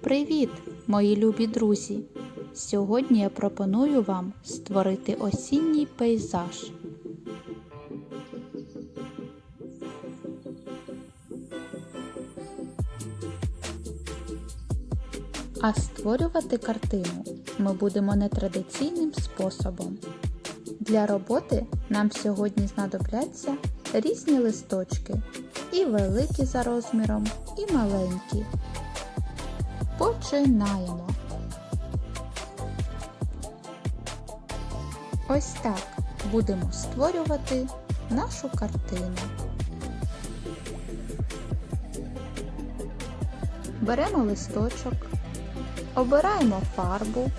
Привіт, мої любі друзі! Сьогодні я пропоную вам створити осінній пейзаж. А створювати картину ми будемо нетрадиційним способом. Для роботи нам сьогодні знадобляться різні листочки, і великі за розміром, і маленькі. Починаємо. Ось так будемо створювати нашу картину. Беремо листочок, обираємо фарбу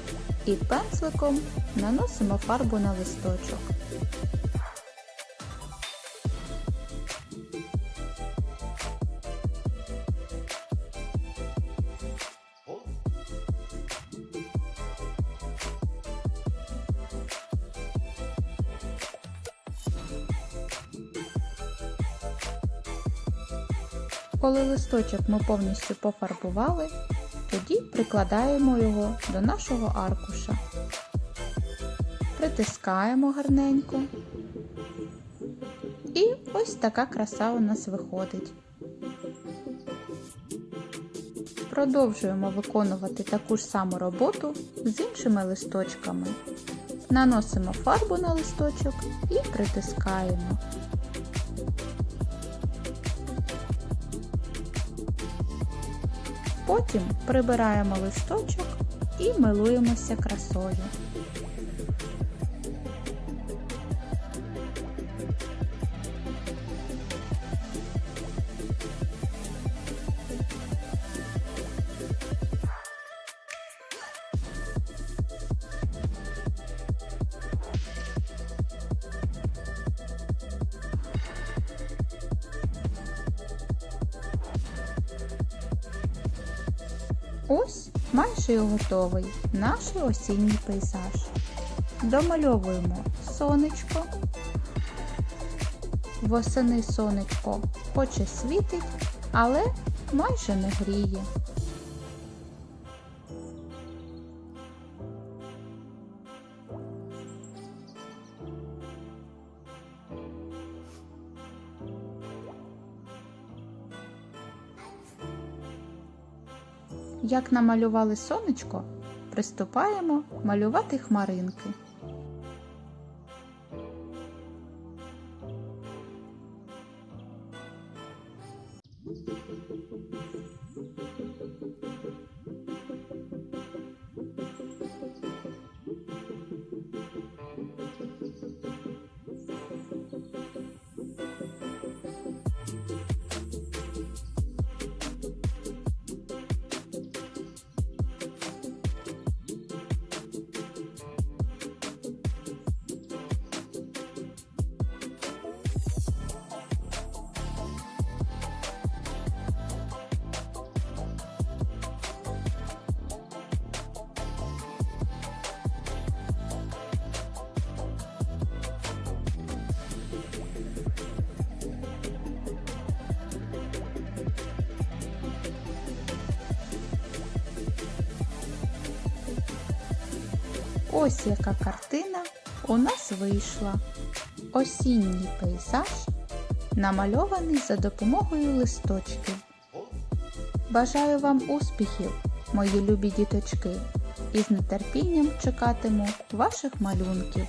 і пензликом наносимо фарбу на листочок. Коли листочок ми повністю пофарбували, тоді прикладаємо його до нашого аркуша. Притискаємо гарненько. І ось така краса у нас виходить. Продовжуємо виконувати таку ж саму роботу з іншими листочками. Наносимо фарбу на листочок і притискаємо. Потім прибираємо листочок і милуємося красою. Ось майже і готовий наш осінній пейзаж. Домальовуємо сонечко. Восени сонечко хоче світить, але майже не гріє. Як намалювали сонечко, приступаємо малювати хмаринки. Ось яка картина у нас вийшла. Осінній пейзаж, намальований за допомогою листочків. Бажаю вам успіхів, мої любі діточки, і з нетерпінням чекатиму ваших малюнків.